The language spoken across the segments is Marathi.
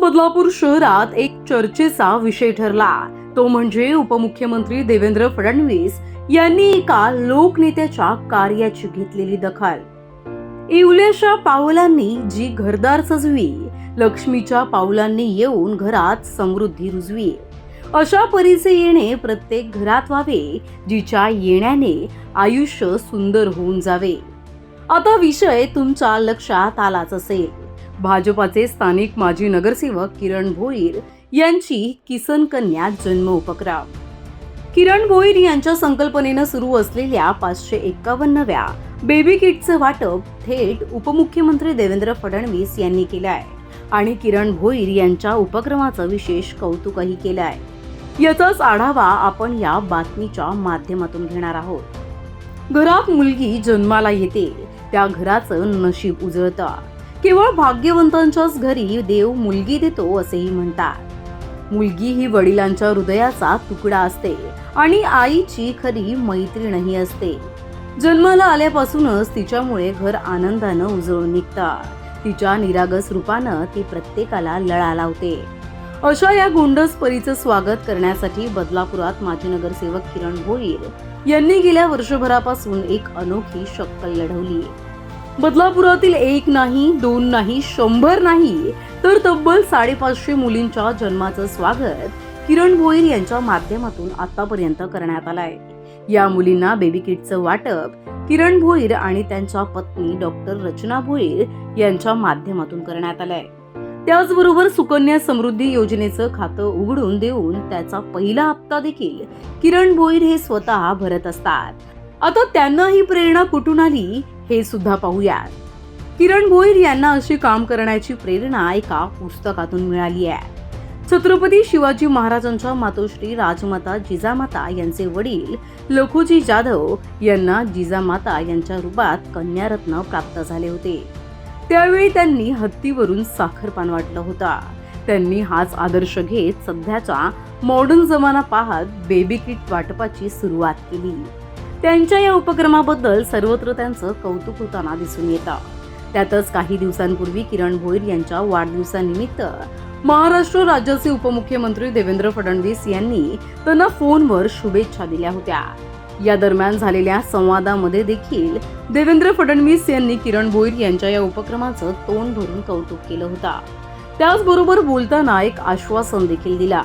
बदलापूर शहरात एक चर्चेचा विषय ठरला. तो म्हणजे उपमुख्यमंत्री देवेंद्र फडणवीस यांनी एका लोकनेत्याच्या कार्याची घेतलेली दखल. इवल्याच्या पावलांनी जी घरदार सजवी लक्ष्मीच्या पावलांनी येऊन घरात समृद्धी रुजवी. अशा परीचे येणे प्रत्येक घरात व्हावे जिच्या येण्याने आयुष्य सुंदर होऊन जावे. आता विषय तुमच्या लक्षात आलाच असेल. भाजपाचे स्थानिक माजी नगरसेवक किरण भोईर यांची किसन कन्या जन्म उपक्रम. किरण भोईर यांच्या संकल्पनेनं सुरू असलेल्या पाचशे एक्कावन्नव्या बेबी किटचं वाटप थेट उपमुख्यमंत्री देवेंद्र फडणवीस यांनी केलं आहे आणि किरण भोईर यांच्या उपक्रमाचं विशेष कौतुकही केलं आहे याचाच आढावा आपण या बातमीच्या माध्यमातून घेणार आहोत. घरात मुलगी जन्माला येते त्या घराचं नशीब उजळतं. केवळ भाग्यवंतांच्याच घरी देव मुलगी देतो असेही म्हणतात. मुलगी ही वडिलांच्या हृदयाचा तुकडा असते आणि आईची खरी मैत्रीणही असते. जन्माला आल्यापासूनच तिच्यामुळे घर आनंदानं उजळून निघतात. तिच्या निरागस रूपानं ती प्रत्येकाला लळा लावते. अशा या गोंडस परीचं स्वागत करण्यासाठी बदलापुरात माजी नगरसेवक किरण भोईर यांनी गेल्या वर्षभरापासून एक अनोखी शक्कल लढवली. बदलापुरातील एक नाही दोन नाही शंभर नाही तर तब्बल साडेपाचशे मुलींच्या जन्माचं स्वागत किरण भोईर यांच्या माध्यमातून आतापर्यंत करण्यात आलंय. या मुलींना बेबी किटचं वाटप किरण भोईर आणि त्यांच्या पत्नी डॉक्टर रचना भोईर यांच्या माध्यमातून करण्यात आलंय. त्याचबरोबर सुकन्या समृद्धी योजनेचं खातं उघडून देऊन त्याचा पहिला हप्ता देखील किरण भोईर हे स्वतः भरत असतात. आता त्यांना ही प्रेरणा कुठून आली हे सुद्धा पाहूयात. किरण भोईर यांना अशी काम करण्याची प्रेरणा एका पुस्तकातून मिळाली आहे. छत्रपती शिवाजी महाराजांच्या मातोश्री राजमाता जिजामाता यांचे वडील लखोजी जाधव यांना जिजामाता यांच्या रूपात कन्यारत्न प्राप्त झाले होते. त्यावेळी त्यांनी हत्तीवरून साखरपान वाटलं होता. त्यांनी हाच आदर्श घेत सध्याचा मॉडर्न जमाना पाहत बेबी किट वाटपाची सुरुवात केली. त्यांच्या या उपक्रमाबद्दल सर्वत्र त्यांचं कौतुक होताना दिसून येतं. त्यातच काही दिवसांपूर्वी किरण भोईर यांच्या वाढदिवसानिमित्त महाराष्ट्र राज्याचे उपमुख्यमंत्री देवेंद्र फडणवीस यांनी त्यांना फोनवर शुभेच्छा दिल्या होत्या. या दरम्यान झालेल्या संवादामध्ये देखील देवेंद्र फडणवीस यांनी किरण भोईर यांच्या या उपक्रमाचं तोंड भरून कौतुक केलं होतं. त्याचबरोबर बोलताना एक आश्वासन देखील दिला.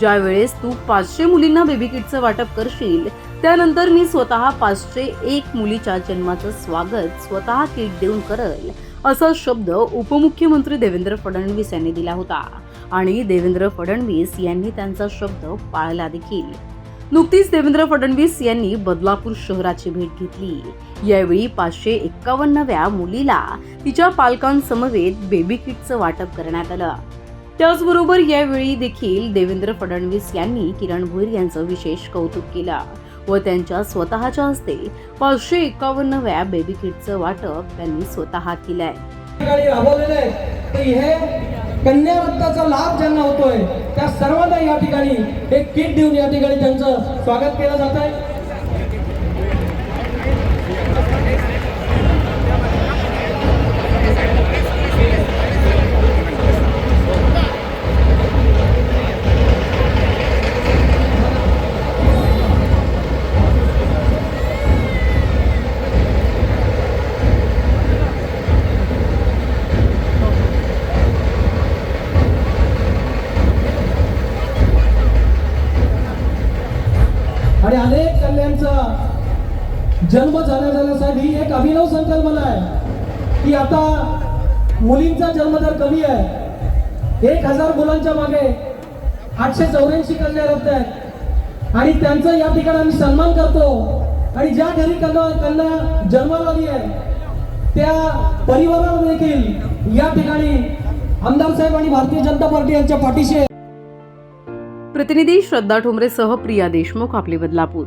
ज्या वेळेस तू पाचशे मुलींना बेबी किटचं वाटप करशील त्यानंतर मी स्वतः पाचशे एक मुलीच्या जन्माचं स्वागत स्वतः किट देऊन करल असा शब्द उपमुख्यमंत्री देवेंद्र फडणवीस यांनी दिला होता. आणि देवेंद्र फडणवीस यांनी त्यांचा शब्द पाळला देखील. नुकतीच देवेंद्र फडणवीस यांनी बदलापूर शहराची भेट घेतली. यावेळी पाचशे एक्कावन्नव्या मुलीला तिच्या पालकांसमवेत बेबी किटचं वाटप करण्यात आलं. त्याचबरोबर यावेळी देखील देवेंद्र फडणवीस यांनी किरण भोईर यांचं विशेष कौतुक केलं व त्यांच्या स्वतःच्या हस्ते पाचशे एकावन्नव्या बेबी किटचं वाटप त्यांनी स्वतः केलंय. ठिकाणी कन्या रत्नाचा लाभ ज्यांना होतोय त्या सर्वांना या ठिकाणी एक किट देऊन या ठिकाणी त्यांचं स्वागत केलं जात आहे जन्म झाल्या झाल्यासाठी एक अभिनव संकल्पना आहे की आता मुलींचा जन्मदर कमी आहे. एक हजार मुलांच्या मागे आठशे चौऱ्याऐंशी कन्या रत्न आहेत. आणि त्यांचा या ठिकाणी आम्ही सन्मान करतो. आणि ज्या घरी कन्या कन्या जन्माला आली आहे त्या परिवाराला देखील या ठिकाणी आमदार साहेब आणि भारतीय जनता पार्टी यांच्या पाठीशी प्रतिनिधी श्रद्धा ठोंबरेसह प्रिया देशमुख आपले बदलापूर.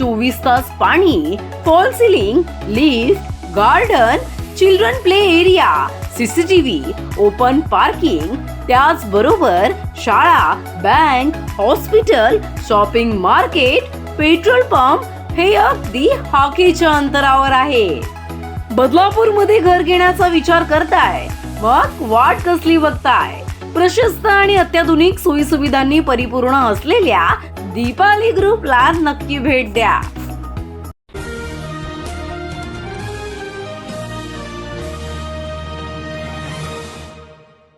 चोवीस तास पाणी fall ceiling lift garden children play area CCTV open parking त्याचबरोबर शाळा bank hospital shopping market petrol pump हे अगदी हाकेच्या अंतरावर आहे. बदलापूरमध्ये घर घेण्याचा विचार करताय मग वाट कसली बघताय? प्रशस्त आणि अत्याधुनिक सोयी सुविधांनी परिपूर्ण असलेल्या दीपाली ग्रुपला नक्की भेट द्या.